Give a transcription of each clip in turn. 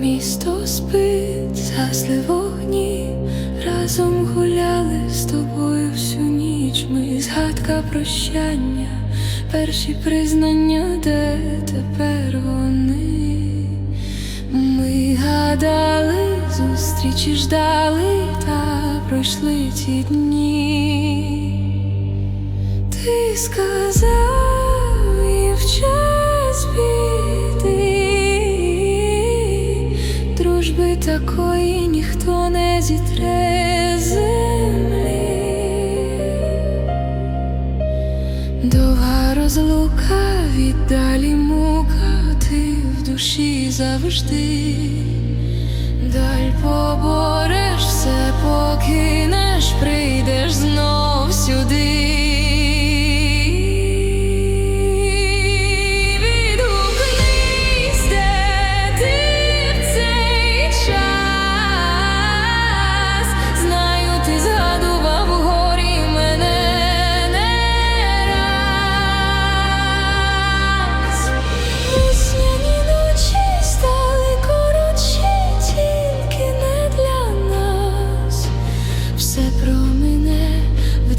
Місто спить, згасли вогні, разом гуляли з тобою всю ніч. Ми згадка прощання, перші признання, де тепер вони. Ми гадали, зустрічі ждали, та пройшли ті дні. Ти сказав дружби такої ніхто не зітре землі. Довга розлука, віддалі мука, ти в душі завжди. Даль побореш все, сюди.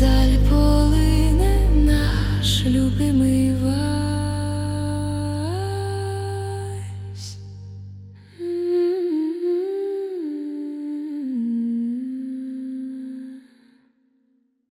dalle